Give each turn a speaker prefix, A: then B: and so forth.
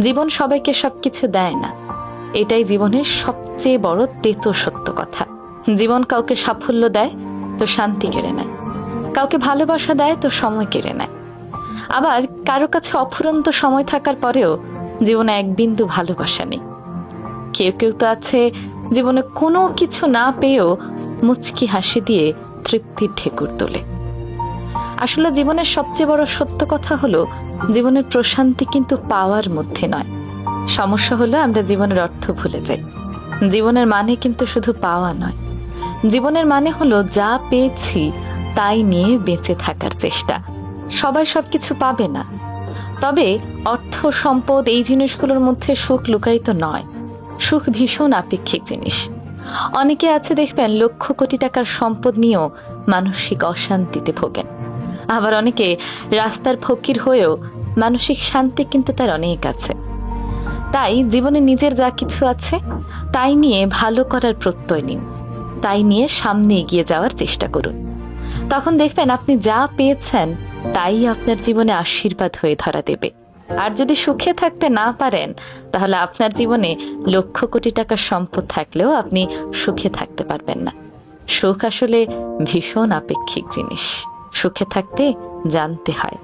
A: জীবন সবাইকে সবকিছু দেয় না। এটাই জীবনের সবচেয়ে বড় তেতো সত্য কথা। জীবন কাউকে সাফল্য দেয়, তো শান্তি কেড়ে নেয়। কাউকে ভালোবাসা দেয়, তো সময় কেড়ে নেয়। আবার কারও কাছে অফুরন্ত সময় থাকার পরেও জীবনে এক বিন্দু ভালোবাসা নেই। কেউ কেউ তো আছে জীবনে কোনো কিছু না পেয়েও মুচকি হাসি দিয়ে তৃপ্তির ঠেকুর তোলে। আসলে জীবনের সবচেয়ে বড় সত্য কথা হলো, জীবনের প্রশান্তি কিন্তু পাওয়ার মধ্যে নয়। সমস্যা হলো আমরা জীবনের অর্থ ভুলে যাই। জীবনের মানে কিন্তু শুধু পাওয়া নয়। জীবনের মানে হলো যা পেয়েছি, তাই নিয়ে বেঁচে থাকার চেষ্টা। সবাই সবকিছু পাবে না। তবে অর্থ, সম্পদ এই জিনিসগুলোর মধ্যে সুখ লুকায়িত নয়। সুখ ভীষণ আপেক্ষিক জিনিস। অনেকে আছে দেখবেন লক্ষ কোটি টাকার সম্পদ নিয়েও মানসিক অশান্তিতে ভোগেন। আবার অনেকে রাস্তার ফকির হয়েও মানসিক শান্তি কিন্তু তার অনেক আছে। তাই জীবনে নিজের যা কিছু আছে, তাই নিয়ে ভালো করার প্রত্যয় নিন। তাই নিয়ে সামনে এগিয়ে যাওয়ার চেষ্টা করুন। তখন দেখবেন আপনি যা পেয়েছেন, তাই আপনার জীবনে আশীর্বাদ হয়ে ধরা দেবে। আর যদি সুখে থাকতে না পারেন, তাহলে আপনার জীবনে লক্ষ কোটি টাকার সম্পদ থাকলেও আপনি সুখে থাকতে পারবেন না। সুখ আসলে ভীষণ আপেক্ষিক জিনিস। সুখে থাকতে জানতে হয়।